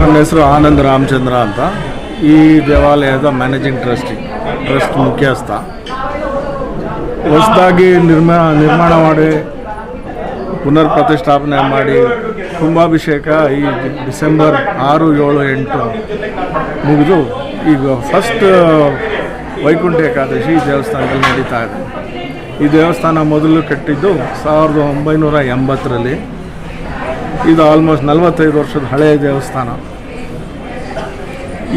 ನನ್ನ ಹೆಸರು ಆನಂದ್ ರಾಮಚಂದ್ರ ಅಂತ. ಈ ದೇವಾಲಯದ ಮ್ಯಾನೇಜಿಂಗ್ ಟ್ರಸ್ಟಿ ಟ್ರಸ್ಟ್ ಮುಖ್ಯಸ್ಥ. ಹೊಸದಾಗಿ ನಿರ್ಮಾ, ನಿರ್ಮಾಣ ಮಾಡಿ ಪುನರ್ ಪ್ರತಿಷ್ಠಾಪನೆ ಮಾಡಿ, ಕುಂಭಾಭಿಷೇಕ ಈ ಡಿಸೆಂಬರ್ ಆರು, ಏಳು, ಎಂಟು ಮುಗಿದು ಈಗ ಫಸ್ಟ್ ವೈಕುಂಠ ಏಕಾದಶಿ ಈ ದೇವಸ್ಥಾನದಲ್ಲಿ ನಡೀತಾ ಇದೆ. ಈ ದೇವಸ್ಥಾನ ಮೊದಲು ಕಟ್ಟಿದ್ದು ಸಾವಿರದ ಒಂಬೈನೂರ ಎಂಬತ್ತರಲ್ಲಿ. ಇದು ಆಲ್ಮೋಸ್ಟ್ ನಲವತ್ತೈದು ವರ್ಷದ ಹಳೆಯ ದೇವಸ್ಥಾನ.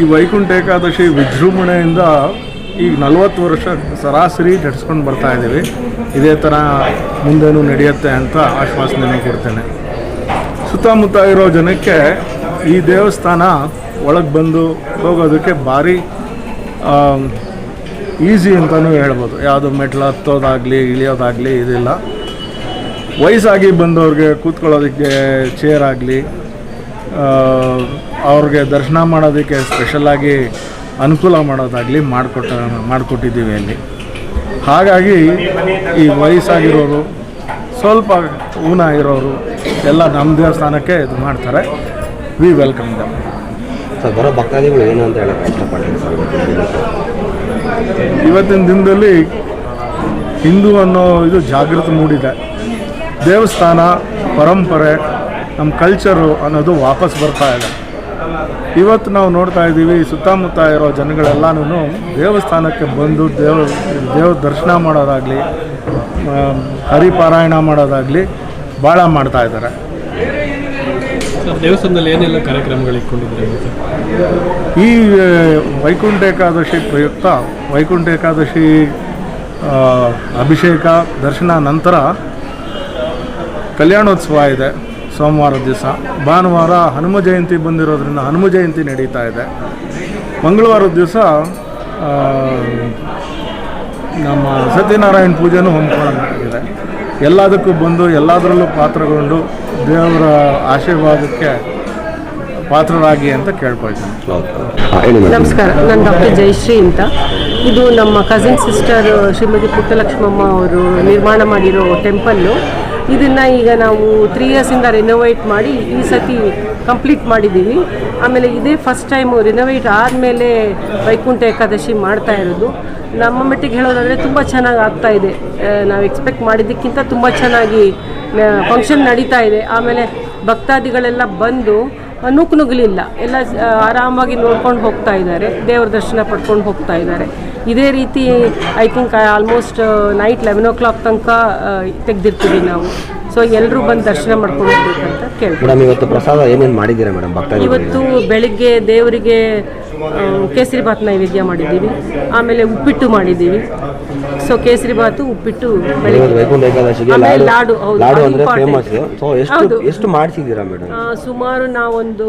ಈ ವೈಕುಂಠ ಏಕಾದಶಿ ವಿಜೃಂಭಣೆಯಿಂದ ಈಗ ನಲವತ್ತು ವರ್ಷ ಸರಾಸರಿ ನಡ್ಸ್ಕೊಂಡು ಬರ್ತಾ ಇದ್ದೀವಿ ಇದೇ ಥರ ಮುಂದೇನು ನಡೆಯುತ್ತೆ ಅಂತ ಆಶ್ವಾಸನೆ ಕೊಡ್ತೇನೆ. ಸುತ್ತಮುತ್ತ ಇರೋ ಜನಕ್ಕೆ ಈ ದೇವಸ್ಥಾನ ಒಳಗೆ ಬಂದು ಹೋಗೋದಕ್ಕೆ ಭಾರಿ ಈಸಿ ಅಂತಲೂ ಹೇಳ್ಬೋದು. ಯಾವುದು ಮೆಟ್ಲು ಹತ್ತೋದಾಗಲಿ, ಇಳಿಯೋದಾಗಲಿ ಇದಿಲ್ಲ. ವಯಸ್ಸಾಗಿ ಬಂದವ್ರಿಗೆ ಕೂತ್ಕೊಳ್ಳೋದಕ್ಕೆ ಚೇರ್ ಆಗಲಿ ಅವ್ರಿಗೆ ದರ್ಶನ ಮಾಡೋದಕ್ಕೆ ಸ್ಪೆಷಲಾಗಿ ಅನುಕೂಲ ಮಾಡೋದಾಗಲಿ ಮಾಡಿಕೊಟ್ಟ ಮಾಡಿಕೊಟ್ಟಿದ್ದೀವಿ ಅಲ್ಲಿ. ಹಾಗಾಗಿ ಈ ವಯಸ್ಸಾಗಿರೋರು ಸ್ವಲ್ಪ ಊನ ಇರೋರು ಎಲ್ಲ ನಮ್ಮ ದೇವಸ್ಥಾನಕ್ಕೆ ಇದು ಮಾಡ್ತಾರೆ. ವಿ ವೆಲ್ಕಮ್ ದಮ್ ಸರ್ ಬರೋ ಭಕ್ತಾದಿಗಳು ಏನು ಅಂತ ಹೇಳಕ್ಕೆ ಇಷ್ಟಪಡ್ತೀನಿ ಸರ್ ಇವತ್ತಿನ ಇವತ್ತಿನ ದಿನದಲ್ಲಿ ಹಿಂದೂ ಅನ್ನೋ ಇದು ಜಾಗೃತಿ ಮೂಡಿದೆ. ದೇವಸ್ಥಾನ ಪರಂಪರೆ ನಮ್ಮ ಕಲ್ಚರು ಅನ್ನೋದು ವಾಪಸ್ ಬರ್ತಾ ಇದೆ. ಇವತ್ತು ನಾವು ನೋಡ್ತಾ ಇದ್ದೀವಿ ಸುತ್ತಮುತ್ತ ಇರೋ ಜನಗಳೆಲ್ಲನೂ ದೇವಸ್ಥಾನಕ್ಕೆ ಬಂದು ದೇವ ದೇವ ದರ್ಶನ ಮಾಡೋದಾಗಲಿ ಹರಿಪಾರಾಯಣ ಮಾಡೋದಾಗಲಿ ಭಾಳ ಮಾಡ್ತಾ ಇದ್ದಾರೆ. ದೇವಸ್ಥಾನದಲ್ಲಿ ಏನೆಲ್ಲ ಕಾರ್ಯಕ್ರಮಗಳು ಇಟ್ಕೊಂಡಿದ್ದಾರೆ ಈ ವೈಕುಂಠ ಏಕಾದಶಿ ಪ್ರಯುಕ್ತ ವೈಕುಂಠ ಏಕಾದಶಿ ಅಭಿಷೇಕ ದರ್ಶನ ನಂತರ ಕಲ್ಯಾಣೋತ್ಸವ ಇದೆ ಸೋಮವಾರ ದಿವಸ. ಭಾನುವಾರ ಹನುಮ ಜಯಂತಿ ಬಂದಿರೋದ್ರಿಂದ ಹನುಮ ಜಯಂತಿ ನಡೀತಾ ಇದೆ. ಮಂಗಳವಾರದ ದಿವಸ ನಮ್ಮ ಸತ್ಯನಾರಾಯಣ ಪೂಜೆನೂ ಹೊಂದ್ಕೊಳ್ಳೋದಾಗಿದೆ ಎಲ್ಲದಕ್ಕೂ ಬಂದು ಎಲ್ಲದರಲ್ಲೂ ಪಾತ್ರಗೊಂಡು ದೇವರ ಆಶೀರ್ವಾದಕ್ಕೆ ಪಾತ್ರರಾಗಿ ಅಂತ ಕೇಳ್ಕೊಳ್ತೀನಿ. ಹಾಂ ಹೇಳಿ ಮೇಡಮ್. ನಮಸ್ಕಾರ ನಾನು ಡಾಕ್ಟರ್ ಜಯಶ್ರೀ ಅಂತ. ಇದು ನಮ್ಮ ಕಸಿನ್ ಸಿಸ್ಟರ್ ಶ್ರೀಮತಿ ಪುಟ್ಟಲಕ್ಷ್ಮಮ್ಮ ಅವರು ನಿರ್ಮಾಣ ಮಾಡಿರೋ ಟೆಂಪಲ್ಲು ಇದನ್ನು ಈಗ ನಾವು ತ್ರೀ ಇಯರ್ಸಿಂದ ರಿನೋವೇಟ್ ಮಾಡಿ ಈ ಸತಿ ಕಂಪ್ಲೀಟ್ ಮಾಡಿದ್ದೀವಿ. ಆಮೇಲೆ ಇದೇ ಫಸ್ಟ್ ಟೈಮು ರಿನೋವೇಟ್ ಆದಮೇಲೆ ವೈಕುಂಠ ಏಕಾದಶಿ ಮಾಡ್ತಾ ಇರೋದು. ನಮ್ಮ ಮಟ್ಟಿಗೆ ಹೇಳೋದಾದರೆ ತುಂಬ ಚೆನ್ನಾಗಿ ಆಗ್ತಾ ಇದೆ. ನಾವು ಎಕ್ಸ್ಪೆಕ್ಟ್ ಮಾಡಿದ್ದಕ್ಕಿಂತ ತುಂಬ ಚೆನ್ನಾಗಿ ಫಂಕ್ಷನ್ ನಡೀತಾ ಇದೆ. ಆಮೇಲೆ ಭಕ್ತಾದಿಗಳೆಲ್ಲ ಬಂದು ನುಗ್ಗು ನುಗ್ಗಲಿಲ್ಲ ಎಲ್ಲ ಆರಾಮಾಗಿ ನೋಡ್ಕೊಂಡು ಹೋಗ್ತಾ ಇದ್ದಾರೆ. ದೇವ್ರ ದರ್ಶನ ಪಡ್ಕೊಂಡು ಹೋಗ್ತಾ ಇದ್ದಾರೆ. ಇದೇ ರೀತಿ I think almost night eleven o'clock ತನಕ ತೆಗೆದಿರ್ತೀವಿ ನಾವು. ಸೊ ಎಲ್ಲರೂ ಬಂದು ದರ್ಶನ ಮಾಡ್ಕೊಂಡು ಹೋಗ್ಬೇಕಂತ ಕೇಳ್ತೀವಿ. ಮೇಡಮ್ ಇವತ್ತು ಪ್ರಸಾದ ಏನೇನು ಮಾಡಿದ್ದೀರಾ ಮೇಡಮ್ ಭಕ್ತ ಇವತ್ತು ಬೆಳಿಗ್ಗೆ ದೇವರಿಗೆ ಕೇಸರಿ ಬಾತ್ ನೈವೇದ್ಯ ಮಾಡಿದ್ದೀವಿ. ಆಮೇಲೆ ಉಪ್ಪಿಟ್ಟು ಮಾಡಿದ್ದೀವಿ. ಸೊ ಕೇಸರಿ ಬಾತು ಉಪ್ಪಿಟ್ಟು ಆಮೇಲೆ ಲಾಡು ಹೌದು ಎಷ್ಟು ಮಾಡಿಸಿದ್ದೀರಾ ಮೇಡಮ್? ಸುಮಾರು ನಾವೊಂದು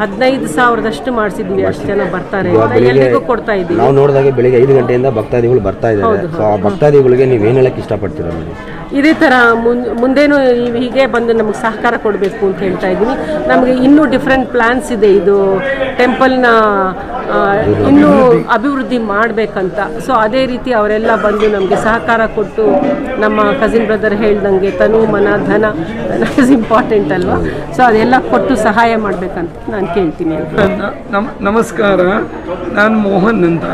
ಹದಿನೈದು ಸಾವಿರದಷ್ಟು ಮಾಡಿಸಿದ್ವಿ ಅಷ್ಟು ಜನ ಬರ್ತಾರೆ ಎಲ್ಲರಿಗೂ ಕೊಡ್ತಾ ಇದ್ದೀವಿ. ನಾವು ನೋಡಿದಾಗ ಬೆಳಿಗ್ಗೆ ಐದು ಗಂಟೆಯಿಂದ ಭಕ್ತಾದಿಗಳು ಬರ್ತಾ ಇದ್ದಾರೆ. ಸೊ ಆ ಭಕ್ತಾದಿಗಳಿಗೆ ನೀವು ಏನು ಹೇಳಕ್ಕೆ ಇಷ್ಟಪಡ್ತೀರಾ ಮೇಡಮ್? ಇದೇ ಥರ ಮುಂದೇನು ಈ- ಹೀಗೆ ಬಂದು ನಮಗೆ ಸಹಕಾರ ಕೊಡಬೇಕು ಅಂತ ಹೇಳ್ತಾ ಇದ್ದೀನಿ. ನಮಗೆ ಇನ್ನೂ ಡಿಫ್ರೆಂಟ್ ಪ್ಲ್ಯಾನ್ಸ್ ಇದೆ ಇದು ಟೆಂಪಲ್ನ ಇನ್ನೂ ಅಭಿವೃದ್ಧಿ ಮಾಡಬೇಕಂತ. ಸೊ ಅದೇ ರೀತಿ ಅವರೆಲ್ಲ ಬಂದು ನಮಗೆ ಸಹಕಾರ ಕೊಟ್ಟು ನಮ್ಮ ಕಸಿನ್ ಬ್ರದರ್ ಹೇಳ್ದಂಗೆ ತನು, ಮನ, ಧನ ಇಸ್ ಇಂಪಾರ್ಟೆಂಟ್ ಅಲ್ವಾ? ಸೊ ಅದೆಲ್ಲ ಕೊಟ್ಟು ಸಹಾಯ ಮಾಡಬೇಕಂತ ನಾನು ಕೇಳ್ತೀನಿ. ನಮಸ್ಕಾರ. ನಾನು ಮೋಹನ್ ಅಂತ.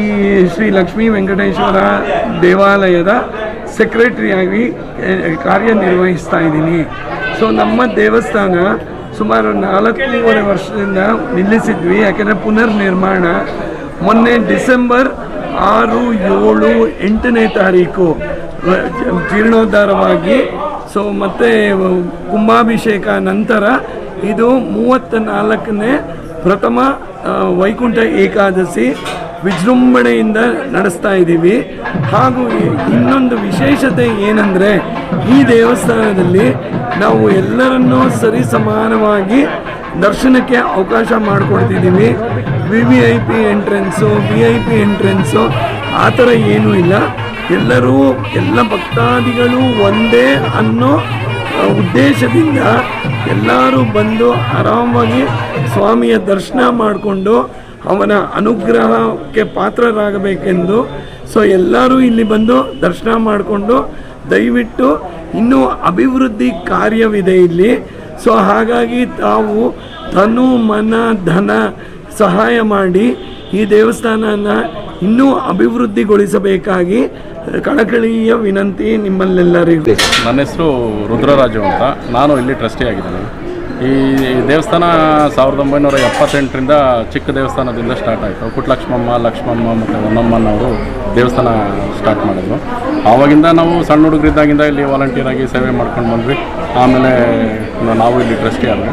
ಈ ಶ್ರೀ ಲಕ್ಷ್ಮೀ ವೆಂಕಟೇಶ್ವರ ದೇವಾಲಯದ ಸೆಕ್ರೆಟರಿಯಾಗಿ ಕಾರ್ಯನಿರ್ವಹಿಸ್ತಾ ಇದ್ದೀನಿ. ಸೊ ನಮ್ಮ ದೇವಸ್ಥಾನ ಸುಮಾರು ನಾಲ್ಕೂವರೆ ವರ್ಷದಿಂದ ನಿಲ್ಲಿಸಿದ್ವಿ, ಯಾಕೆಂದರೆ ಪುನರ್ ನಿರ್ಮಾಣ ಮೊನ್ನೆ ಡಿಸೆಂಬರ್ ಆರು, ಏಳು, ಎಂಟನೇ ತಾರೀಕು ಜೀರ್ಣೋದ್ಧಾರವಾಗಿ. ಸೊ ಮತ್ತು ಕುಂಭಾಭಿಷೇಕ ನಂತರ ಇದು ಮೂವತ್ತ ನಾಲ್ಕನೇ ಪ್ರಥಮ ವೈಕುಂಠ ಏಕಾದಶಿ. ವಿಜೃಂಭಣೆಯಿಂದ ನಡೆಸ್ತಾ ಇದ್ದೀವಿ. ಹಾಗೂ ಇನ್ನೊಂದು ವಿಶೇಷತೆ ಏನಂದರೆ, ಈ ದೇವಸ್ಥಾನದಲ್ಲಿ ನಾವು ಎಲ್ಲರನ್ನೂ ಸರಿ ಸಮಾನವಾಗಿ ದರ್ಶನಕ್ಕೆ ಅವಕಾಶ ಮಾಡಿಕೊಡ್ತಿದ್ದೀವಿ. V V I P entrance V I P entrance ಆ ಥರ ಏನೂ ಇಲ್ಲ. ಎಲ್ಲರೂ, ಎಲ್ಲ ಭಕ್ತಾದಿಗಳು ಒಂದೇ ಅನ್ನೋ ಉದ್ದೇಶದಿಂದ ಎಲ್ಲರೂ ಬಂದು ಆರಾಮಾಗಿ ಸ್ವಾಮಿಯ ದರ್ಶನ ಮಾಡಿಕೊಂಡು ಅವನ ಅನುಗ್ರಹಕ್ಕೆ ಪಾತ್ರರಾಗಬೇಕೆಂದು. ಸೊ ಎಲ್ಲರೂ ಇಲ್ಲಿ ಬಂದು ದರ್ಶನ ಮಾಡಿಕೊಂಡು ದಯವಿಟ್ಟು ಇನ್ನೂ ಅಭಿವೃದ್ಧಿ ಕಾರ್ಯವಿದೆ ಇಲ್ಲಿ. ಸೊ ಹಾಗಾಗಿ ತಾವು ತನು ಮನ, ಧನ ಸಹಾಯ ಮಾಡಿ ಈ ದೇವಸ್ಥಾನನ ಇನ್ನೂ ಅಭಿವೃದ್ಧಿಗೊಳಿಸಬೇಕಾಗಿ ಕಳಕಳಿಯ ವಿನಂತಿ ನಿಮ್ಮಲ್ಲೆಲ್ಲರಿಗೂ. ನನ್ನ ಹೆಸರು ರುದ್ರರಾಜು ಅಂತ. ನಾನು ಇಲ್ಲಿ ಟ್ರಸ್ಟಿ ಆಗಿದ್ದೇನೆ ಈ ದೇವಸ್ಥಾನ ಸಾವಿರದ ಒಂಬೈನೂರ ಎಪ್ಪತ್ತೆಂಟರಿಂದ ಚಿಕ್ಕ ದೇವಸ್ಥಾನದಿಂದ ಸ್ಟಾರ್ಟ್ ಆಯಿತು. ಪುಟ್ಟಲಕ್ಷ್ಮಮ್ಮ ಲಕ್ಷ್ಮಮ್ಮ ಮತ್ತು ಹೊನ್ನಮ್ಮನವರು ದೇವಸ್ಥಾನ ಸ್ಟಾರ್ಟ್ ಮಾಡಿದ್ರು. ಆವಾಗಿಂದ ನಾವು ಸಣ್ಣ ಹುಡುಗರಿದ್ದಾಗಿಂದ ಇಲ್ಲಿ ವಾಲಂಟಿಯರ್ ಆಗಿ ಸೇವೆ ಮಾಡ್ಕೊಂಡು ಬಂದ್ವಿ. ಆಮೇಲೆ ನಾವು ಇಲ್ಲಿ ಟ್ರಸ್ಟಿ ಆದ್ವಿ.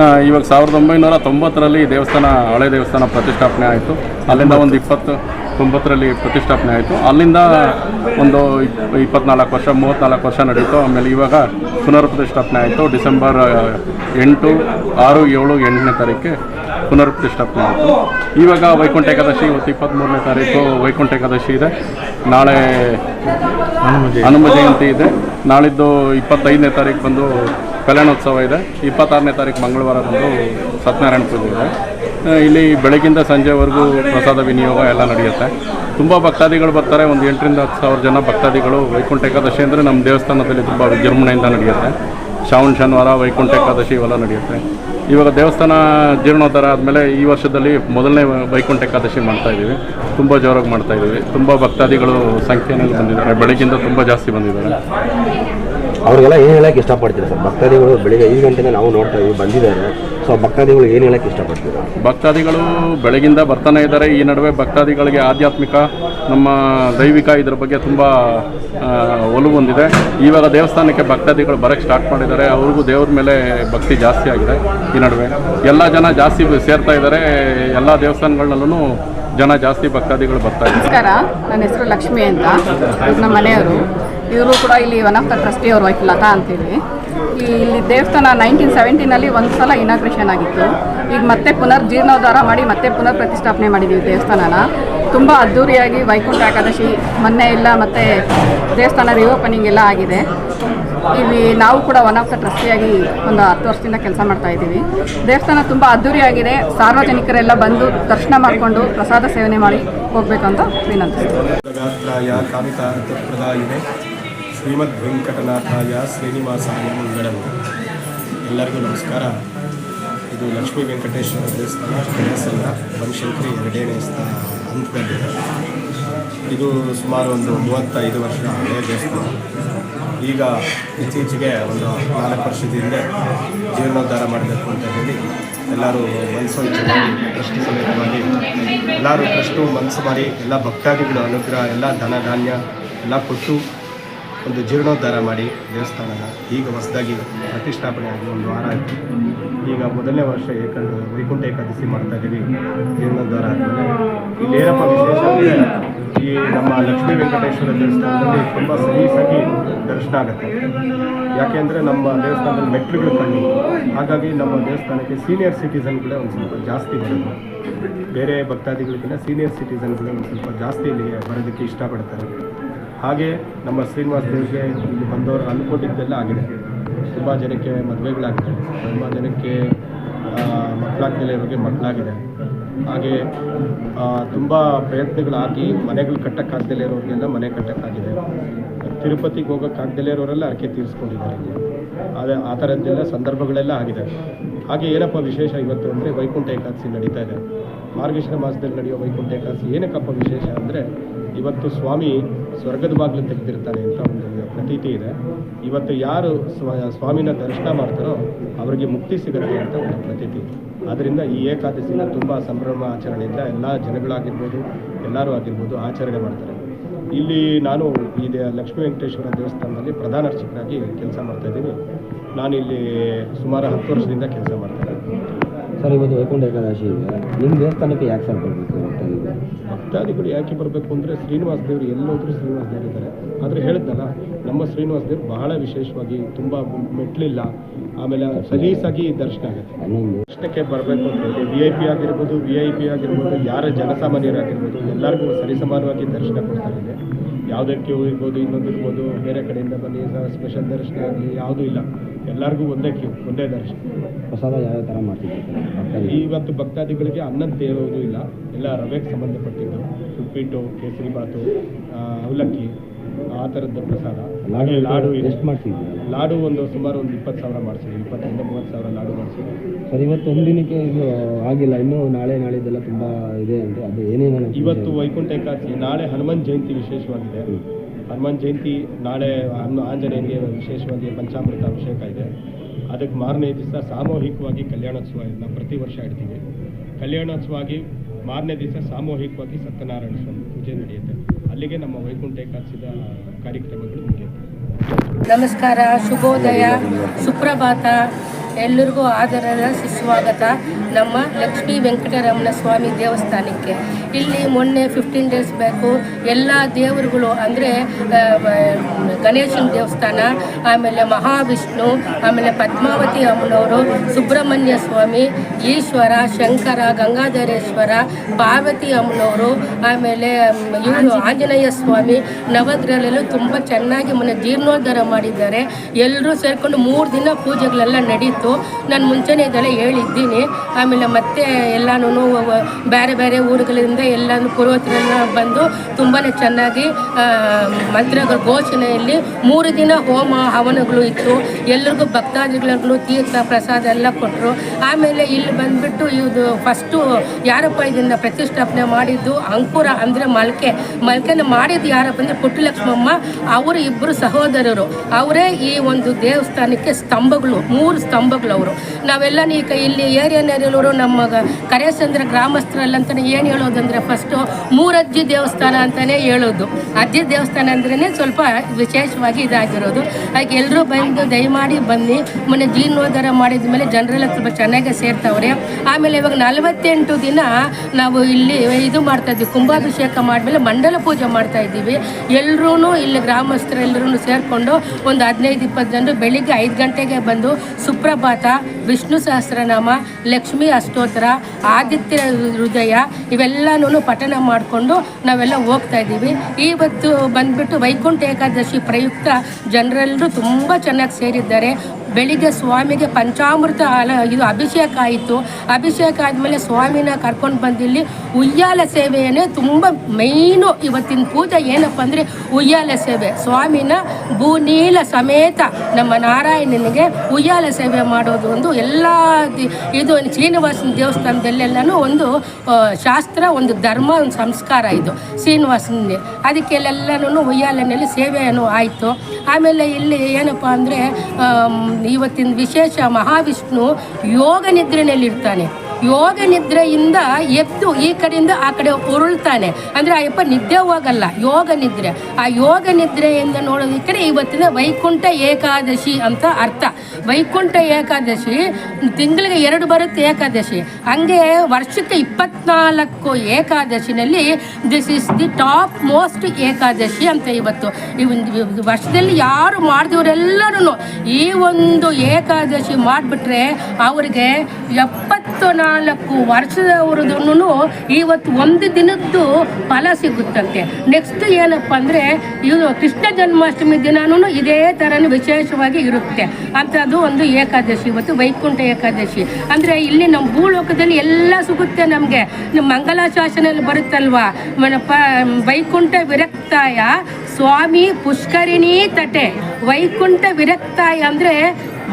ಆ, ಇವಾಗ ಸಾವಿರದ ಒಂಬೈನೂರ ತೊಂಬತ್ತರಲ್ಲಿ ದೇವಸ್ಥಾನ ಹಳೆ ದೇವಸ್ಥಾನ ಪ್ರತಿಷ್ಠಾಪನೆ ಆಯಿತು. ಅಲ್ಲಿಂದ ಒಂದು ಇಪ್ಪತ್ತು ತೊಂಬತ್ತರಲ್ಲಿ ಪ್ರತಿಷ್ಠಾಪನೆ ಆಯಿತು. ಅಲ್ಲಿಂದ ಒಂದು ಇಪ್- ಇಪ್ಪತ್ನಾಲ್ಕು ವರ್ಷ ಮೂವತ್ತ್ನಾಲ್ಕು ವರ್ಷ ನಡೀತು ಆಮೇಲೆ ಇವಾಗ ಪುನರ್ ಪ್ರತಿಷ್ಠಾಪನೆ ಆಯಿತು. ಡಿಸೆಂಬರ್ ಎಂಟು ಆರು ಏಳು ಎಂಟನೇ ತಾರೀಕಿಗೆ ಪುನರ್ ಪ್ರತಿಷ್ಠಾಪನೆ ಆಯಿತು. ಇವಾಗ ವೈಕುಂಠ ಏಕಾದಶಿ ಇವತ್ತು ಇಪ್ಪತ್ತ್ಮೂರನೇ ತಾರೀಕು ವೈಕುಂಠ ಏಕಾದಶಿ ಇದೆ. ನಾಳೆ ಹನುಮ ಜಯಂತಿ. ಇದೆ. ನಾಳಿದ್ದು ಇಪ್ಪತ್ತೈದನೇ ತಾರೀಕು ಬಂದು ಕಲ್ಯಾಣೋತ್ಸವ ಇದೆ. ಇಪ್ಪತ್ತಾರನೇ ತಾರೀಕು ಮಂಗಳವಾರದಂದು ಸತ್ಯನಾರಾಯಣ ಪೂಜೆ ಇದೆ. ಇಲ್ಲಿ ಬೆಳಗ್ಗಿಂದ ಸಂಜೆವರೆಗೂ ಪ್ರಸಾದ ವಿನಿಯೋಗ ಎಲ್ಲ ನಡೆಯುತ್ತೆ. ತುಂಬ ಭಕ್ತಾದಿಗಳು ಬರ್ತಾರೆ. ಒಂದು ಎಂಟರಿಂದ ಹತ್ತು ಸಾವಿರ ಜನ ಭಕ್ತಾದಿಗಳು ವೈಕುಂಠ ಏಕಾದಶಿ ಅಂದರೆ ನಮ್ಮ ದೇವಸ್ಥಾನದಲ್ಲಿ ತುಂಬ ವಿಜೃಂಭಣೆಯಿಂದ ನಡೆಯುತ್ತೆ. ಶ್ರಾವಣ, ಶನಿವಾರ ವೈಕುಂಠ ಏಕಾದಶಿ ಇವೆಲ್ಲ ನಡೆಯುತ್ತೆ. ಇವಾಗ ದೇವಸ್ಥಾನ ಜೀರ್ಣೋದ್ಧಾರ ಆದಮೇಲೆ ಈ ವರ್ಷದಲ್ಲಿ ಮೊದಲನೇ ವೈಕುಂಠ ಏಕಾದಶಿ ಮಾಡ್ತಾಯಿದ್ದೀವಿ ತುಂಬ ಜೋರಾಗಿ ಮಾಡ್ತಾಯಿದ್ದೀವಿ ತುಂಬ ಭಕ್ತಾದಿಗಳು ಸಂಖ್ಯೆಯಲ್ಲಿ ಬಂದಿದ್ದಾರೆ. ಬೆಳಗ್ಗಿಂದ ತುಂಬ ಜಾಸ್ತಿ ಬಂದಿದ್ದಾರೆ. ಅವ್ರಿಗೆಲ್ಲ ಏನು ಹೇಳಕ್ಕೆ ಇಷ್ಟಪಡ್ತೀರಾ ಸರ್? ಭಕ್ತಾದಿಗಳು ಬೆಳಿಗ್ಗೆ ಐದು ಗಂಟೆಯಿಂದ ನಾವು ನೋಡ್ತಾ ಇದ್ದೀವಿ ಬಂದಿದ್ದಾರೆ. ಸೊ ಭಕ್ತಾದಿಗಳು ಏನು ಹೇಳಕ್ಕೆ ಇಷ್ಟಪಡ್ತೀರಾ? ಭಕ್ತಾದಿಗಳು ಬೆಳಗಿಂದ ಬರ್ತಾನೆ ಇದ್ದಾರೆ. ಈ ನಡುವೆ ಭಕ್ತಾದಿಗಳಿಗೆ ಆಧ್ಯಾತ್ಮಿಕ ನಮ್ಮ ದೈವಿಕ ಇದ್ರ ಬಗ್ಗೆ ತುಂಬ ಒಲವು ಹೊಂದಿದೆ. ಇವಾಗ ದೇವಸ್ಥಾನಕ್ಕೆ ಭಕ್ತಾದಿಗಳು ಬರೋಕ್ಕೆ ಸ್ಟಾರ್ಟ್ ಮಾಡಿದ್ದಾರೆ. ಅವ್ರಿಗೂ ದೇವ್ರ ಮೇಲೆ ಭಕ್ತಿ ಜಾಸ್ತಿ ಆಗಿದೆ ಈ ನಡುವೆ. ಎಲ್ಲ ಜನ ಜಾಸ್ತಿ ಸೇರ್ತಾ ಇದ್ದಾರೆ. ಎಲ್ಲ ದೇವಸ್ಥಾನಗಳಲ್ಲೂ ಜನ ಜಾಸ್ತಿ ಭಕ್ತಾದಿಗಳು ಬರ್ತಾ ಇದ್ದಾರೆ. ನಮಸ್ಕಾರ. ನನ್ನ ಹೆಸರು ಲಕ್ಷ್ಮಿ ಅಂತ. ನಮ್ಮ ಮನೆಯವರು. ಇವರು ಕೂಡ ಇಲ್ಲಿ ಒನ್ ಆಫ್ ದ ಟ್ರಸ್ಟಿ ಅವ್ರ ವೈಫ್ ಲತಾ ಅಂತೇಳಿ. ಇಲ್ಲಿ ದೇವಸ್ಥಾನ ನೈನ್ಟೀನ್ ಸೆವೆಂಟೀನಲ್ಲಿ ಒಂದು ಸಲ ಇನಾಗ್ರೇಷನ್ ಆಗಿತ್ತು. ಈಗ ಮತ್ತೆ ಪುನರ್ ಜೀರ್ಣೋದ್ಧಾರ ಮಾಡಿ ಮತ್ತೆ ಪುನರ್ ಪ್ರತಿಷ್ಠಾಪನೆ ಮಾಡಿದ್ದೀವಿ ದೇವಸ್ಥಾನನ. ತುಂಬ ಅದ್ಧೂರಿಯಾಗಿ ವೈಕುಂಠ ಏಕಾದಶಿ ಮೊನ್ನೆ ಎಲ್ಲ ಮತ್ತು ದೇವಸ್ಥಾನ ರಿಓಪನಿಂಗ್ ಎಲ್ಲ ಆಗಿದೆ. ಇಲ್ಲಿ ನಾವು ಕೂಡ ಒನ್ ಆಫ್ ದ ಟ್ರಸ್ಟಿಯಾಗಿ ಒಂದು ಹತ್ತು ವರ್ಷದಿಂದ ಕೆಲಸ ಮಾಡ್ತಾ ಇದ್ದೀವಿ. ದೇವಸ್ಥಾನ ತುಂಬ ಅದ್ಧೂರಿಯಾಗಿದೆ ಸಾರ್ವಜನಿಕರೆಲ್ಲ ಬಂದು ದರ್ಶನ ಮಾಡಿಕೊಂಡು ಪ್ರಸಾದ ಸೇವನೆ ಮಾಡಿ ಹೋಗ್ಬೇಕು ಅಂತ ಕಾಮಿತಾರ್ಥಪ್ರದಾಯಿನೆ ಶ್ರೀಮದ್ ವೆಂಕಟನಾಥಾಯ ಶ್ರೀನಿವಾಸಾಯ ಮಂಗಳಂ. ಎಲ್ಲರಿಗೂ ನಮಸ್ಕಾರ. ಇದು ಲಕ್ಷ್ಮೀ ವೆಂಕಟೇಶ್ವರ ದೇವಸ್ಥಾನ ಕೈಸಲ್ಲ ಬನಶಂಕರಿ ಎರಡನೇ ಸ್ಥಾನ ಹಂತದಲ್ಲಿದೆ ಇದು ಸುಮಾರು ಒಂದು ಮೂವತ್ತೈದು ವರ್ಷ ಹಳೆಯ ದೇವಸ್ಥಾನ. ಈಗ ಇತ್ತೀಚೆಗೆ ಒಂದು ನಾಲ್ಕು ವರ್ಷದ ಹಿಂದೆ ಜೀರ್ಣೋದ್ಧಾರ ಮಾಡಬೇಕು ಅಂತ ಹೇಳಿ ಎಲ್ಲರೂ ಮನಸ್ಸು ಟ್ರಸ್ಟ್ ಸಮೇತವಾಗಿ ಎಲ್ಲರೂ ಟ್ರಸ್ಟು ಮನಸ್ಸು ಮಾಡಿ ಎಲ್ಲ ಭಕ್ತಾದಿಗಳು, ಅನುಗ್ರಹ, ಎಲ್ಲ ಧನ ಧಾನ್ಯ ಎಲ್ಲ ಕೊಟ್ಟು ಒಂದು ಜೀರ್ಣೋದ್ಧಾರ ಮಾಡಿ ದೇವಸ್ಥಾನ ಈಗ ಹೊಸದಾಗಿ ಪ್ರತಿಷ್ಠಾಪನೆ ಆಗಿ ಒಂದು ವಾರ ಆಯಿತು. ಈಗ ಮೊದಲನೇ ವರ್ಷ ಏಕ ವೈಕುಂಠ ಏಕಾದಶಿ ಮಾಡ್ತಾ ಇದ್ದೀವಿ ಜೀರ್ಣೋದ್ಧಾರ ಆದಮೇಲೆ ಇಲ್ಲಿ ಏನಪ್ಪ ಈ ನಮ್ಮ ಲಕ್ಷ್ಮೀ ವೆಂಕಟೇಶ್ವರ ದೇವಸ್ಥಾನದಲ್ಲಿ ತುಂಬ ಸಲೀಸಾಗಿ ದರ್ಶನ ಆಗುತ್ತೆ. ಯಾಕೆಂದರೆ ನಮ್ಮ ದೇವಸ್ಥಾನದಲ್ಲಿ ಮೆಟ್ಲುಗಳು ಕಣ್ಣು. ಹಾಗಾಗಿ ನಮ್ಮ ದೇವಸ್ಥಾನಕ್ಕೆ ಸೀನಿಯರ್ ಸಿಟಿಸನ್ಗಳೇ ಒಂದು ಸ್ವಲ್ಪ ಜಾಸ್ತಿ ಬರೋದು. ಬೇರೆ ಭಕ್ತಾದಿಗಳಿಗಿಂತ ಸೀನಿಯರ್ ಸಿಟಿಸನ್ಗಳೇ ಒಂದು ಸ್ವಲ್ಪ ಜಾಸ್ತಿ ಇಲ್ಲಿ ಬರೋದಕ್ಕೆ ಇಷ್ಟಪಡ್ತಾರೆ. ಹಾಗೆ ನಮ್ಮ ಶ್ರೀನಿವಾಸ ದೇವ್ರಿಗೆ ಇಲ್ಲಿ ಬಂದವರು ಅಂದ್ಕೊಂಡಿದ್ದೆಲ್ಲ ಆಗಿದೆ. ತುಂಬ ಜನಕ್ಕೆ ಮದುವೆಗಳಾಗಿದೆ ತುಂಬ ಜನಕ್ಕೆ ಮಕ್ಕಳಾಗ್ತಿಲ್ಲ ಇರೋರಿಗೆ ಮಕ್ಕಳಾಗಿದೆ. ಹಾಗೆ ತುಂಬ ಪ್ರಯತ್ನಗಳಾಗಿ ಮನೆಗಳು ಕಟ್ಟಕ್ಕಾಗ್ದಲೇ ಇರೋರಿಗೆಲ್ಲ ಮನೆ ಕಟ್ಟೋಕ್ಕಾಗಿದೆ. ತಿರುಪತಿಗೆ ಹೋಗೋಕ್ಕಾಗ್ದಲೇ ಇರೋರೆಲ್ಲ ಅರ್ಕೆ ತೀರಿಸ್ಕೊಂಡಿದ್ದಾರೆ ಅದೇ, ಆ ಥರದ್ದೆಲ್ಲ ಸಂದರ್ಭಗಳೆಲ್ಲ ಆಗಿದೆ. ಹಾಗೆ ಏನಪ್ಪ ವಿಶೇಷ ಇವತ್ತು ಅಂದರೆ ವೈಕುಂಠ ಏಕಾದಶಿ ನಡೀತಾ ಇದೆ. ಮಾರ್ಗಶಿರ ಮಾಸದಲ್ಲಿ ನಡೆಯೋ ವೈಕುಂಠ ಏಕಾದಶಿ ಏನಕ್ಕಪ್ಪ ವಿಶೇಷ ಅಂದರೆ ಇವತ್ತು ಸ್ವಾಮಿ ಸ್ವರ್ಗದ ಬಾಗಿಲು ತೆಗೆದಿರ್ತಾನೆ ಅಂತ ಒಂದು ಪ್ರತೀತಿ ಇದೆ. ಇವತ್ತು ಯಾರು ಸ್ವ, ಸ್ವಾಮಿನ ದರ್ಶನ ಮಾಡ್ತಾರೋ ಅವರಿಗೆ ಮುಕ್ತಿ ಸಿಗುತ್ತೆ ಅಂತ ಒಂದು ಪ್ರತೀತಿ ಆದ್ದರಿಂದ ಈ ಏಕಾದಶಿನ ತುಂಬ ಸಂಭ್ರಮ ಆಚರಣೆಯಿಂದ ಎಲ್ಲ ಜನಗಳಾಗಿರ್ಬೋದು, ಎಲ್ಲರೂ ಆಗಿರ್ಬೋದು ಆಚರಣೆ ಮಾಡ್ತಾರೆ. ಇಲ್ಲಿ ನಾನು ಈ ದೇ- ಲಕ್ಷ್ಮೀ ವೆಂಕಟೇಶ್ವರ ದೇವಸ್ಥಾನದಲ್ಲಿ ಪ್ರಧಾನ ಅರ್ಚಕರಾಗಿ ಕೆಲಸ ಮಾಡ್ತಾ ಇದ್ದೀನಿ. ನಾನು ಇಲ್ಲಿ ಸುಮಾರು ಹತ್ತು ವರ್ಷದಿಂದ ಕೆಲಸ ಮಾಡ್ತೇನೆ ಸರ್ ಇವತ್ತು ವೈಕುಂಠ ಏಕಾದಶಿ ಇದೆ. ನಿಮ್ಮ ದೇವಸ್ಥಾನಕ್ಕೆ ಯಾಕೆ ಸರ್ ಬರಬೇಕು ಭಕ್ತಾದಿಗಳು ಭಕ್ತಾದಿಗಳು ಯಾಕೆ ಬರಬೇಕು ಅಂದರೆ ಶ್ರೀನಿವಾಸ ದೇವರು ಎಲ್ಲೋದ್ರೂ ಶ್ರೀನಿವಾಸ ದೇವರು ಇದ್ದಾರೆ. ಆದರೆ ಹೇಳಿದ್ನಲ್ಲ ನಮ್ಮ ಶ್ರೀನಿವಾಸ ದೇವರು ಬಹಳ ವಿಶೇಷವಾಗಿ ತುಂಬ ಮೆಟ್ಲಿಲ್ಲ ಆಮೇಲೆ ಸಲೀಸಾಗಿ ದರ್ಶನ ಆಗುತ್ತೆ. ದರ್ಶನಕ್ಕೆ ಬರಬೇಕು ಅಂತ ಹೇಳಿ ವಿ ಐ ಪಿ ಆಗಿರ್ಬೋದು ವಿ ಐ ಪಿ ಆಗಿರ್ಬೋದು ಯಾರ ಜನಸಾಮಾನ್ಯರಾಗಿರ್ಬೋದು ಎಲ್ಲರಿಗೂ ಸರಿಸಮಾನವಾಗಿ ದರ್ಶನ ಕೊಡ್ತಾರೆ ಯಾವುದೇ ಕ್ಯೂ ಇರ್ಬೋದು ಇನ್ನೊಂದು ಇರ್ಬೋದು ಬೇರೆ ಕಡೆಯಿಂದ ಬನ್ನಿ ಸ್ಪೆಷಲ್ ದರ್ಶನ ಆಗಲಿ ಯಾವುದೂ ಇಲ್ಲ. ಎಲ್ಲರಿಗೂ ಒಂದೇ ಕ್ಯೂ ಒಂದೇ ದರ್ಶನ. ಪ್ರಸಾದ ಯಾವ ಥರ ಮಾಡ್ತಿದ್ದೀವಿ ಇವತ್ತು ಭಕ್ತಾದಿಗಳಿಗೆ ಅನ್ನ ತೇರೋದು ಇಲ್ಲ. ಎಲ್ಲ ರವೆಗೆ ಸಂಬಂಧಪಟ್ಟಿದ್ದು. ಉಪ್ಪಿಟ್ಟು ಕೇಸರಿ ಬಾತು ಅವಲಕ್ಕಿ ಆ ಥರದ ಪ್ರಸಾದ. ಹಾಗೆ ಲಾಡು ಇದೆ ಎಷ್ಟು ಮಾಡ್ತಿದ್ದೀರಾ ಲಾಡು ಒಂದು ಸುಮಾರು ಒಂದು ಇಪ್ಪತ್ತು ಸಾವಿರ ಮಾಡಿಸಿದ್ವಿ. ಇಪ್ಪತ್ತರಿಂದ ಮೂವತ್ತು ಸಾವಿರ ಲಾಡು ಮಾಡಿಸಿದ್ವಿ. ಸರ್ ಇವತ್ತು ಒಂದಿನಕ್ಕೆ ಇದು ಆಗಿಲ್ಲ. ಇನ್ನೂ ನಾಳೆ ನಾಳಿದ್ದೆಲ್ಲ ತುಂಬ ಇದೆ ಅಂತ. ಅದು ಏನೇನು ಇವತ್ತು ವೈಕುಂಠ ಏಕಾದಶಿ ನಾಳೆ ಹನುಮಾನ್ ಜಯಂತಿ ವಿಶೇಷವಾಗಿದೆ. ಹನುಮಾನ್ ಜಯಂತಿ ನಾಳೆ ಆಂಜನೇಯನಿಗೆ ವಿಶೇಷವಾಗಿ ಪಂಚಾಮೃತ ಅಭಿಷೇಕ ಇದೆ. ಅದಕ್ಕೆ ಮಾರನೇ ದಿವಸ ಸಾಮೂಹಿಕವಾಗಿ ಕಲ್ಯಾಣೋತ್ಸವ ಇದನ್ನ ಪ್ರತಿ ವರ್ಷ ಇಡ್ತೀವಿ. ಕಲ್ಯಾಣೋತ್ಸವ ಆಗಿ ಮಾರನೇ ದಿವಸ ಸಾಮೂಹಿಕವಾಗಿ ಸತ್ಯನಾರಾಯಣ ಸ್ವಾಮಿ ಪೂಜೆ ನಡೆಯುತ್ತೆ. ಅಲ್ಲಿಗೆ ನಮ್ಮ ವೈಕುಂಠ ಏಕಾದಶಿದ ಕಾರ್ಯಕ್ರಮಗಳು ನಮಸ್ಕಾರ, ಶುಭೋದಯ, ಸುಪ್ರಭಾತ. ಎಲ್ಲರಿಗೂ ಆದರದ ಸುಸ್ವಾಗತ ನಮ್ಮ ಲಕ್ಷ್ಮೀ ವೆಂಕಟರಮಣ ಸ್ವಾಮಿ ದೇವಸ್ಥಾನಕ್ಕೆ. ಇಲ್ಲಿ ಮೊನ್ನೆ ಫಿಫ್ಟೀನ್ ಡೇಸ್ ಬೇಕು ಎಲ್ಲ ದೇವರುಗಳು ಅಂದರೆ ಗಣೇಶನ ದೇವಸ್ಥಾನ, ಆಮೇಲೆ ಮಹಾವಿಷ್ಣು, ಆಮೇಲೆ ಪದ್ಮಾವತಿ ಅಮ್ಮನವರು, ಸುಬ್ರಹ್ಮಣ್ಯ ಸ್ವಾಮಿ, ಈಶ್ವರ, ಶಂಕರ, ಗಂಗಾಧರೇಶ್ವರ, ಪಾರ್ವತಿ ಅಮ್ಮನವರು, ಆಮೇಲೆ ಇವರು ಆಂಜನೇಯ ಸ್ವಾಮಿ ನವಗ್ರಹಲ್ಲೂ ತುಂಬ ಚೆನ್ನಾಗಿ ಮೊನ್ನೆ ಜೀರ್ಣೋದ್ಧಾರ ಮಾಡಿದ್ದಾರೆ. ಎಲ್ಲರೂ ಸೇರಿಕೊಂಡು ಮೂರು ದಿನ ಪೂಜೆಗಳೆಲ್ಲ ನಡೀತು. ನಾನು ಮುಂಚೆನೇ ಇದೆಲ್ಲ ಹೇಳಿದ್ದೀನಿ. ಆಮೇಲೆ ಮತ್ತೆ ಎಲ್ಲನೂ ಬೇರೆ ಬೇರೆ ಊರುಗಳಿಂದ ಎಲ್ಲನೂ ಪುರೋಹಿತರೆಲ್ಲ ಬಂದು ತುಂಬಾ ಚೆನ್ನಾಗಿ ಮಂತ್ರಗಳ ಘೋಷಣೆಯಲ್ಲಿ ಮೂರು ದಿನ ಹೋಮ ಹವನಗಳು ಇತ್ತು. ಎಲ್ರಿಗೂ ಭಕ್ತಾದಿಗಳಿಗೂ ತೀರ್ಥ ಪ್ರಸಾದ ಎಲ್ಲ ಕೊಟ್ಟರು ಆಮೇಲೆ ಇಲ್ಲಿ ಬಂದ್ಬಿಟ್ಟು ಇದು ಫಸ್ಟು ಯಾರಪ್ಪ ಇದನ್ನ ಪ್ರತಿಷ್ಠಾಪನೆ ಮಾಡಿದ್ದು ಅಂಕುರ ಅಂದರೆ ಮಲ್ಕೆ. ಮಲ್ಕೆನ ಮಾಡಿದ್ದು ಯಾರಪ್ಪ ಅಂದರೆ ಪುಟ್ಟಲಕ್ಷ್ಮಮ್ಮ, ಅವರು ಇಬ್ಬರು ಸಹೋದರರು. ಅವರೇ ಈ ಒಂದು ದೇವಸ್ಥಾನಕ್ಕೆ ಸ್ತಂಭಗಳು, ಮೂರು ಸ್ತಂಭಗಳು ಅವರು ನಾವೆಲ್ಲ ಈಗ ಇಲ್ಲಿ ಏರಿಯಾನಲ್ಲಿರೋರು ನಮ್ಮ ಕರೆಸಂದ್ರ ಗ್ರಾಮಸ್ಥರಲ್ಲಂತ ಏನು ಏನು ಹೇಳೋದಂದ್ರೆ ಫಸ್ಟು ಮೂರಜ್ಜಿ ದೇವಸ್ಥಾನ ಅಂತಲೇ ಹೇಳೋದು. ಅಜ್ಜಿ ದೇವಸ್ಥಾನ ಅಂದ್ರೇ ಸ್ವಲ್ಪ ವಿಶೇಷವಾಗಿ ಇದಾಗಿರೋದು. ಹಾಗೆ ಎಲ್ಲರೂ ಬಂದು ದಯಮಾಡಿ ಬನ್ನಿ. ಮೊನ್ನೆ ಜೀರ್ಣೋದ್ಧಾರ ಮಾಡಿದ ಮೇಲೆ ಜನರೆಲ್ಲ ಸ್ವಲ್ಪ ಚೆನ್ನಾಗಿ ಸೇರ್ತಾವ್ರೆ. ಆಮೇಲೆ ಇವಾಗ ನಲವತ್ತೆಂಟು ದಿನ ನಾವು ಇಲ್ಲಿ ಇದು ಮಾಡ್ತಾ ಇದ್ವಿ, ಕುಂಭಾಭಿಷೇಕ ಮಾಡಿದ್ಮೇಲೆ ಮಂಡಲ ಪೂಜೆ ಮಾಡ್ತಾ ಇದ್ದೀವಿ. ಎಲ್ಲರೂ ಇಲ್ಲಿ ಗ್ರಾಮಸ್ಥರೆಲ್ಲರೂ ಸೇರಿಕೊಂಡು ಒಂದು ಹದಿನೈದು, ಇಪ್ಪತ್ತು ಜನರು ಬೆಳಿಗ್ಗೆ ಐದು ಗಂಟೆಗೆ ಬಂದು ಸುಪ್ರಭಾತ ubat ah ವಿಷ್ಣು ಸಹಸ್ರನಾಮ, ಲಕ್ಷ್ಮೀ ಅಷ್ಟೋತ್ತರ, ಆದಿತ್ಯ ಹೃದಯ ಇವೆಲ್ಲನೂ ಪಠಣ ಮಾಡಿಕೊಂಡು ನಾವೆಲ್ಲ ಹೋಗ್ತಾ ಇದ್ದೀವಿ. ಇವತ್ತು ಬಂದ್ಬಿಟ್ಟು ವೈಕುಂಠ ಏಕಾದಶಿ ಪ್ರಯುಕ್ತ ಜನರೆಲ್ಲರೂ ತುಂಬ ಚೆನ್ನಾಗಿ ಸೇರಿದ್ದಾರೆ. ಬೆಳಿಗ್ಗೆ ಸ್ವಾಮಿಗೆ ಪಂಚಾಮೃತ ಅಲ ಇದು ಅಭಿಷೇಕ ಆಯಿತು. ಅಭಿಷೇಕ ಆದಮೇಲೆ ಸ್ವಾಮಿನ ಕರ್ಕೊಂಡು ಬಂದಿಲ್ಲಿ ಉಯ್ಯಾಲ ಸೇವೆಯೇ ತುಂಬ ಮೈನು ಇವತ್ತಿನ ಪೂಜೆ ಏನಪ್ಪ ಅಂದರೆ ಉಯ್ಯಾಲ ಸೇವೆ. ಸ್ವಾಮಿನ ಭೂನೀಲ ಸಮೇತ ನಮ್ಮ ನಾರಾಯಣನಿಗೆ ಉಯ್ಯಾಲ ಸೇವೆ ಮಾಡೋದು ಒಂದು ಎಲ್ಲ ಇದು ಶ್ರೀನಿವಾಸನ ದೇವಸ್ಥಾನದಲ್ಲೆಲ್ಲನೂ ಒಂದು ಶಾಸ್ತ್ರ, ಒಂದು ಧರ್ಮ, ಒಂದು ಸಂಸ್ಕಾರ ಇದು ಶ್ರೀನಿವಾಸನಲ್ಲಿ ಅದಕ್ಕೆಲ್ಲೆಲ್ಲನೂ ಉಯ್ಯಾಲನಲ್ಲಿ ಸೇವೆಯನ್ನು ಆಯಿತು. ಆಮೇಲೆ ಇಲ್ಲಿ ಏನಪ್ಪ ಅಂದರೆ ಇವತ್ತಿನ ವಿಶೇಷ ಮಹಾವಿಷ್ಣು ಯೋಗ ನಿದ್ರೆನಲ್ಲಿರ್ತಾನೆ ಯೋಗ ನಿದ್ರೆಯಿಂದ ಎದ್ದು ಈ ಕಡೆಯಿಂದ ಆ ಕಡೆ ಉರುಳ್ತಾನೆ. ಅಂದರೆ ಆ ಯಪ್ಪ ನಿದ್ದೆ ಹೋಗಲ್ಲ. ಯೋಗ ನಿದ್ರೆ. ಆ ಯೋಗ ನಿದ್ರೆಯಿಂದ ನೋಡೋದಕ್ಕೆ ಇವತ್ತಿನ ವೈಕುಂಠ ಏಕಾದಶಿ ಅಂತ ಅರ್ಥ. ವೈಕುಂಠ ಏಕಾದಶಿ, ತಿಂಗಳಿಗೆ ಎರಡು ಬರುತ್ತೆ ಏಕಾದಶಿ. ಹಂಗೆ ವರ್ಷಕ್ಕೆ ಇಪ್ಪತ್ನಾಲ್ಕು ಏಕಾದಶಿನಲ್ಲಿ this is the top most Ekadashi ಅಂತ ಇವತ್ತು. ಈ ವರ್ಷದಲ್ಲಿ ಯಾರು ಮಾಡಿದವರೆಲ್ಲರೂ ಈ ಒಂದು ಏಕಾದಶಿ ಮಾಡಿಬಿಟ್ರೆ ಅವ್ರಿಗೆ ಎಪ್ಪತ್ತು ನಾಲ್ಕು ವರ್ಷದವ್ರದ್ದು ಇವತ್ತು ಒಂದು ದಿನದ್ದು ಫಲ ಸಿಗುತ್ತಂತೆ. ನೆಕ್ಸ್ಟ್ ಏನಪ್ಪ ಅಂದರೆ ಇದು ಕೃಷ್ಣ ಜನ್ಮಾಷ್ಟಮಿ ದಿನಾನು ಇದೇ ಥರನೇ ವಿಶೇಷವಾಗಿ ಇರುತ್ತೆ. ಅಂಥದ್ದು ಒಂದು ಏಕಾದಶಿ, ಇವತ್ತು ವೈಕುಂಠ ಏಕಾದಶಿ. ಅಂದರೆ ಇಲ್ಲಿ ನಮ್ಮ ಭೂಲೋಕದಲ್ಲಿ ಎಲ್ಲ ಸಿಗುತ್ತೆ ನಮಗೆ. ಮಂಗಲ ಮಂಗಲಾಶಾಸನಲ್ಲಿ ಬರುತ್ತಲ್ವಾ? ವೈಕುಂಠ ವಿರಕ್ತಾಯ, ಸ್ವಾಮಿ ಪುಷ್ಕರಿಣಿ ತಟೆ. ವೈಕುಂಠ ವಿರಕ್ತಾಯ ಅಂದರೆ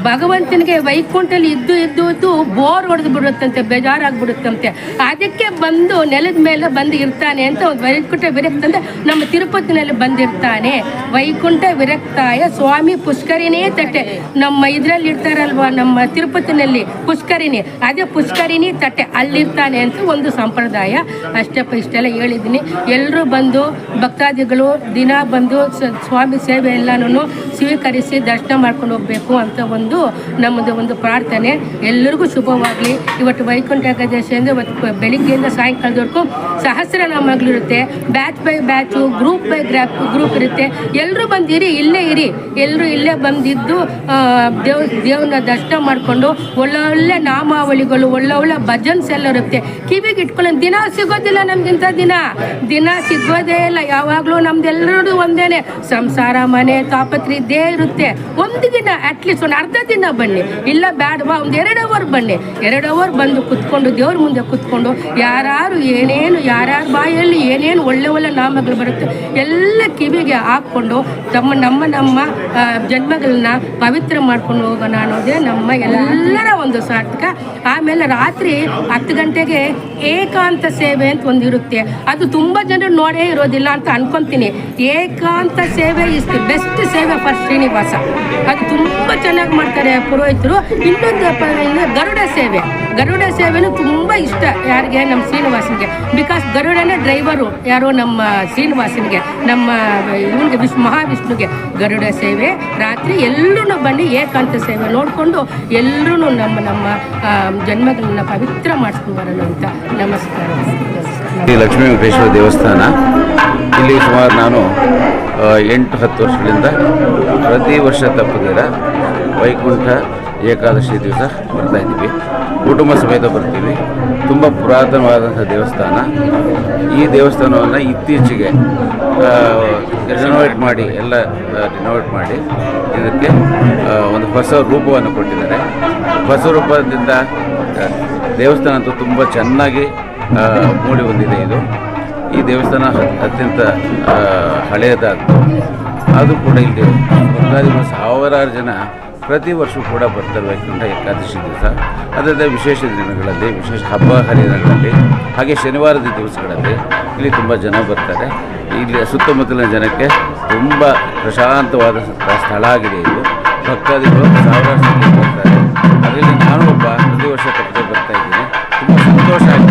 ಭಗವಂತನಿಗೆ ವೈಕುಂಠಲ್ಲಿ ಇದ್ದು ಇದ್ದು ಇದ್ದು ಬೋರ್ ಹೊಡೆದು ಬಿಡುತ್ತಂತೆ, ಬೇಜಾರಾಗ್ಬಿಡುತ್ತಂತೆ. ಅದಕ್ಕೆ ಬಂದು ನೆಲದ ಮೇಲೆ ಬಂದು ಇರ್ತಾನೆ ಅಂತ ಒಂದು ವೈಕುಂಠ ವಿರಕ್ತ ಅಂತ ನಮ್ಮ ತಿರುಪತಿನಲ್ಲಿ ಬಂದಿರ್ತಾನೆ. ವೈಕುಂಠ ವಿರಕ್ತಾಯ ಸ್ವಾಮಿ ಪುಷ್ಕರಿಣಿ ತಟ್ಟೆ. ನಮ್ಮ ಇದರಲ್ಲಿ ಇರ್ತಾರಲ್ವಾ ನಮ್ಮ ತಿರುಪತಿನಲ್ಲಿ ಪುಷ್ಕರಿಣಿ ಅದೇ ಪುಷ್ಕರಿಣಿ ತಟ್ಟೆ. ಅಲ್ಲಿರ್ತಾನೆ ಅಂತ ಒಂದು ಸಂಪ್ರದಾಯ. ಅಷ್ಟಪ್ಪ ಇಷ್ಟೆಲ್ಲ ಹೇಳಿದ್ದೀನಿ. ಎಲ್ಲರೂ ಬಂದು, ಭಕ್ತಾದಿಗಳು, ದಿನ ಬಂದು ಸ್ವಾಮಿ ಸೇವೆ ಎಲ್ಲನೂ ಸ್ವೀಕರಿಸಿ ದರ್ಶನ ಮಾಡ್ಕೊಂಡು ಹೋಗ್ಬೇಕು ಅಂತ ಒಂದು ನಮ್ಮದು ಒಂದು ಪ್ರಾರ್ಥನೆ. ಎಲ್ಲರಿಗೂ ಶುಭವಾಗಲಿ. ಇವತ್ತು ವೈಕುಂಠ ಏಕಾದಶಿ ಅಂದರೆ ಇವತ್ತು ಬೆಳಿಗ್ಗೆಯಿಂದ ಸಾಯಂಕಾಲದವರೆಗೂ ಸಹಸ್ರನಾಮಗಳಿರುತ್ತೆ batch by batch, group by group group ಇರುತ್ತೆ. ಎಲ್ಲರೂ ಬಂದಿರಿ, ಇಲ್ಲೇ ಇರಿ. ಎಲ್ಲರೂ ಇಲ್ಲೇ ಬಂದಿದ್ದು ದೇವ್, ದೇವ್ರನ್ನ ದರ್ಶನ ಮಾಡಿಕೊಂಡು ಒಳ್ಳೊಳ್ಳೆ ನಾಮಾವಳಿಗಳು, ಒಳ್ಳೊಳ್ಳೆ ಭಜನ್ಸ್ ಎಲ್ಲ ಇರುತ್ತೆ. ಕಿವಿಗೆ ಇಟ್ಕೊಳ್ಳೋ ದಿನ ಸಿಗೋದಿಲ್ಲ ನಮ್ಗಿಂತ ದಿನ. ದಿನ ಸಿಗೋದೇ ಇಲ್ಲ. ಯಾವಾಗಲೂ ನಮ್ದೆಲ್ಲರೂ ಒಂದೇನೆ. ಸಂಸಾರ, ಮನೆ, ತಾಪತ್ರೆ ಇದ್ದೇ ಇರುತ್ತೆ. ಒಂದು ದಿನ ಅಟ್ಲೀಸ್ಟ್ ಒಂದು ಅರ್ಧ ಅರ್ಧ ದಿನ ಬನ್ನಿ. ಇಲ್ಲ ಬೇಡವಾ ಒಂದು ಎರಡು ಅವರ್ ಬನ್ನಿ. ಎರಡು ಅವರ್ ಬಂದು ಕುತ್ಕೊಂಡು, ದೇವ್ರ ಮುಂದೆ ಕುತ್ಕೊಂಡು ಯಾರು ಏನೇನು, ಯಾರ್ಯಾರ ಬಾಯಲ್ಲಿ ಏನೇನು ಒಳ್ಳೆ ಒಳ್ಳೆ ನಾಮಗಳು ಬರುತ್ತೆ, ಎಲ್ಲ ಕಿವಿಗೆ ಹಾಕ್ಕೊಂಡು ತಮ್ಮ, ನಮ್ಮ ನಮ್ಮ ಜನ್ಮಗಳನ್ನ ಪವಿತ್ರ ಮಾಡ್ಕೊಂಡು ಹೋಗೋಣ ಅನ್ನೋದೇ ನಮ್ಮ ಎಲ್ಲರ ಒಂದು ಸಾರ್ಥಕ. ಆಮೇಲೆ ರಾತ್ರಿ ಹತ್ತು ಗಂಟೆಗೆ ಏಕಾಂತ ಸೇವೆ ಅಂತ ಒಂದು ಇರುತ್ತೆ. ಅದು ತುಂಬ ಜನರು ನೋಡೇ ಇರೋದಿಲ್ಲ ಅಂತ ಅನ್ಕೊಂತೀನಿ. ಏಕಾಂತ ಸೇವೆ ಇಸ್ ದಿ ಬೆಸ್ಟ್ ಸೇವೆ ಫಾರ್ ಶ್ರೀನಿವಾಸ. ಅದು ತುಂಬ ಚೆನ್ನಾಗಿ ಮಾಡ್ತಾರೆ ಪುರೋಹಿತರು. ಇನ್ನೊಂದು ಗರುಡ ಸೇವೆ. ಗರುಡ ಸೇವೆನೂ ತುಂಬ ಇಷ್ಟ ಯಾರಿಗೆ? ನಮ್ಮ ಶ್ರೀನಿವಾಸನಿಗೆ. ಬಿಕಾಸ್ ಗರುಡನೇ ಡ್ರೈವರು ಯಾರೋ? ನಮ್ಮ ಶ್ರೀನಿವಾಸನಿಗೆ, ನಮ್ಮ ಇವನಿಗೆ ವಿಶ್ ಮಹಾವಿಷ್ಣುಗೆ. ಗರುಡ ಸೇವೆ, ರಾತ್ರಿ ಎಲ್ಲರೂ ಬನ್ನಿ, ಏಕಾಂತ ಸೇವೆ ನೋಡಿಕೊಂಡು ಎಲ್ಲರೂ ನಮ್ಮ ನಮ್ಮ ಜನ್ಮಗಳನ್ನ ಪವಿತ್ರ ಮಾಡಿಸ್ಕೊಂಡು ಬರೋಣ ಅಂತ ನಮಸ್ಕಾರ. ಶ್ರೀ ಲಕ್ಷ್ಮೀ ವೆಂಕಟೇಶ್ವರ ದೇವಸ್ಥಾನ. ಇಲ್ಲಿ ಸುಮಾರು ನಾನು ಎಂಟು ಹತ್ತು ವರ್ಷಗಳಿಂದ ಪ್ರತಿ ವರ್ಷ ತಪ್ಪದಿರ ವೈಕುಂಠ ಏಕಾದಶಿ ದಿವಸ ಬರ್ತಾ ಇದ್ದೀವಿ. ಕುಟುಂಬ ಸಮೇತ ಬರ್ತೀವಿ. ತುಂಬ ಪುರಾತನವಾದಂಥ ದೇವಸ್ಥಾನ. ಈ ದೇವಸ್ಥಾನವನ್ನು ಇತ್ತೀಚೆಗೆ ರಿನೋವೇಟ್ ಮಾಡಿ, ಎಲ್ಲ ರಿನೋವೇಟ್ ಮಾಡಿ ಇದಕ್ಕೆ ಒಂದು ಹೊಸ ರೂಪವನ್ನು ಕೊಟ್ಟಿದ್ದಾರೆ. ಹೊಸ ರೂಪದಿಂದ ದೇವಸ್ಥಾನ ಅಂತೂ ತುಂಬ ಚೆನ್ನಾಗಿ ಮೂಡಿ ಬಂದಿದೆ ಇದು. ಈ ದೇವಸ್ಥಾನ ಅತ್ಯಂತ ಹಳೆಯದಾದ ಅದು ಕೂಡ ಇಲ್ಲಿ ಸಾವಿರಾರು ಜನ ಪ್ರತಿ ವರ್ಷ ಕೂಡ ಬರ್ತಾರೆ ವೈಕುಂಠ ಏಕಾದಶಿ ದಿವಸ. ಅದರಿಂದ ವಿಶೇಷ ದಿನಗಳಲ್ಲಿ, ವಿಶೇಷ ಹಬ್ಬ, ಹರಿದಿನಗಳಲ್ಲಿ, ಹಾಗೆ ಶನಿವಾರದ ದಿವಸಗಳಲ್ಲಿ ಇಲ್ಲಿ ತುಂಬ ಜನ ಬರ್ತಾರೆ. ಇಲ್ಲಿ ಸುತ್ತಮುತ್ತಲಿನ ಜನಕ್ಕೆ ತುಂಬ ಪ್ರಶಾಂತವಾದ ಸ್ಥಳ ಆಗಿದೆ ಇದು. ಭಕ್ತಾದಿಗಳು ಸಾವಿರಾರು ಬರ್ತಾರೆ. ಅದರಲ್ಲಿ ನಾನು ಒಬ್ಬ ಪ್ರತಿ ವರ್ಷ ಬರ್ತಾ ಇದ್ದೀನಿ. ತುಂಬ ಸಂತೋಷ ಆಗ್ತದೆ